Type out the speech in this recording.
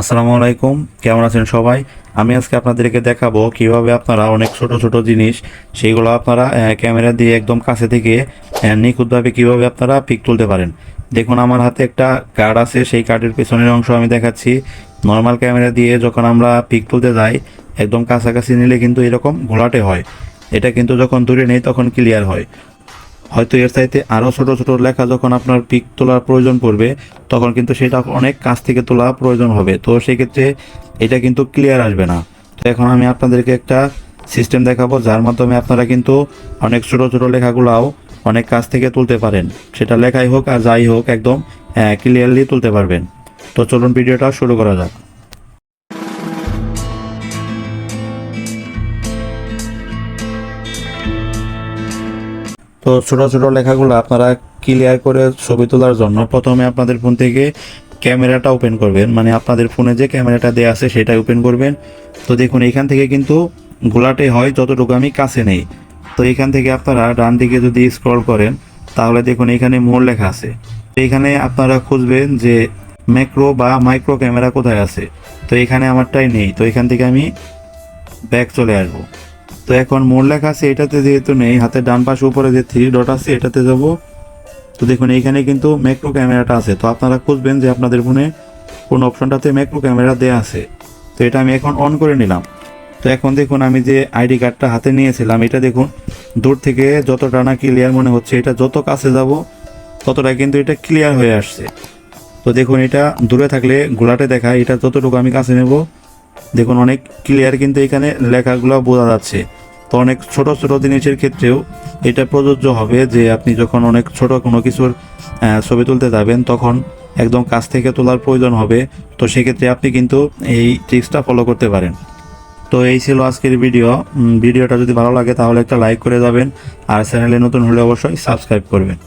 আসসালামু আলাইকুম, কেমন আছেন সবাই? আমি আজকে আপনাদেরকে দেখাবো কীভাবে আপনারা অনেক ছোট ছোট জিনিস সেইগুলো আপনারা ক্যামেরা দিয়ে একদম কাছে থেকে নিখুঁতভাবে কীভাবে আপনারা পিক তুলতে পারেন। দেখুন, আমার হাতে একটা কার্ড আছে, সেই কার্ডের পেছনের অংশ আমি দেখাচ্ছি। নর্মাল ক্যামেরা দিয়ে যখন আমরা পিক তুলতে যাই, একদম কাছাকাছি নিলে কিন্তু এরকম ঘোলাটে হয়। এটা কিন্তু যখন দূরে নেই, তখন ক্লিয়ার হয়। হয়তো এর চাইতে আরও ছোট ছোট লেখা যখন আপনার পিক তোলার প্রয়োজন পড়বে, তখন কিন্তু সেটা অনেক কাছ থেকে তোলা প্রয়োজন হবে। তো সেক্ষেত্রে এটা কিন্তু ক্লিয়ার আসবে না। তো এখন আমি আপনাদেরকে একটা সিস্টেম দেখাবো, যার মাধ্যমে আপনারা কিন্তু অনেক ছোট ছোট লেখাগুলাও অনেক কাছ থেকে তুলতে পারেন। সেটা লেখাই হোক আর যাই হোক, একদম ক্লিয়ারলি তুলতে পারবেন। তো চলুন ভিডিওটা শুরু করা যাক। তো ছোট ছোট লেখাগুলো আপনারা ক্লিয়ার করে ছবি তোলার জন্য প্রথমে আপনাদের ফোন থেকে ক্যামেরাটা ওপেন করবেন। মানে আপনাদের ফোনে যে ক্যামেরাটা দেওয়া আছে সেটা ওপেন করবেন। তো দেখুন, এখান থেকে কিন্তু গোলাটে হয় যতটুকু আমি কাছে নেই। তো এখান থেকে আপনারা ডান দিকে যদি স্ক্রল করেন, তাহলে দেখুন এখানে মোড় লেখা আছে। এখানে আপনারা খুঁজবেন যে ম্যাক্রো বা মাইক্রো ক্যামেরা কোথায় আছে। তো এখানে আমারটাই নেই। তো এখান থেকে আমি ব্যাক চলে আসব। তো এখন মোড় লেখা আছে, এটাতে যেহেতু নেই, হাতের ডান পাশে উপরে যে থ্রি ডট আছে, এটাতে যাব। তো দেখুন, এইখানে কিন্তু ম্যাক্রো ক্যামেরাটা আছে। তো আপনারা খুঁজবেন যে আপনাদের ফোনে কোন অপশনটাতে ম্যাক্রো ক্যামেরা দেয়া আছে। তো এটা আমি এখন অন করে নিলাম। তো এখন দেখুন, আমি যে আইডি কার্ডটা হাতে নিয়েছিলাম, এটা দেখুন, দূর থেকে যতটা না ক্লিয়ার মনে হচ্ছে, এটা যত কাছে যাব, ততটা কিন্তু এটা ক্লিয়ার হয়ে আসছে। তো দেখুন, এটা দূরে থাকলে গোলাটে দেখায়, এটা যতটুকু আমি কাছে নেব দেখুন, অনেক ক্লিয়ার কিন্তু এখানে লেখাগুলো বোঝা যাচ্ছে। তো অনেক ছোট ছোট জিনিসের ক্ষেত্রেও এটা প্রযোজ্য হবে যে আপনি যখন অনেক ছোট কোনো কিছুর ছবি তুলতে যাবেন, তখন একদম কাছ থেকে তোলার প্রয়োজন হবে। তো সেক্ষেত্রে আপনি কিন্তু এই ট্রিক্সটা ফলো করতে পারেন। তো এই ছিল আজকের ভিডিও ভিডিওটা যদি ভালো লাগে তাহলে একটা লাইক করে যাবেন। আর চ্যানেলে নতুন হলে অবশ্যই সাবস্ক্রাইব করবেন।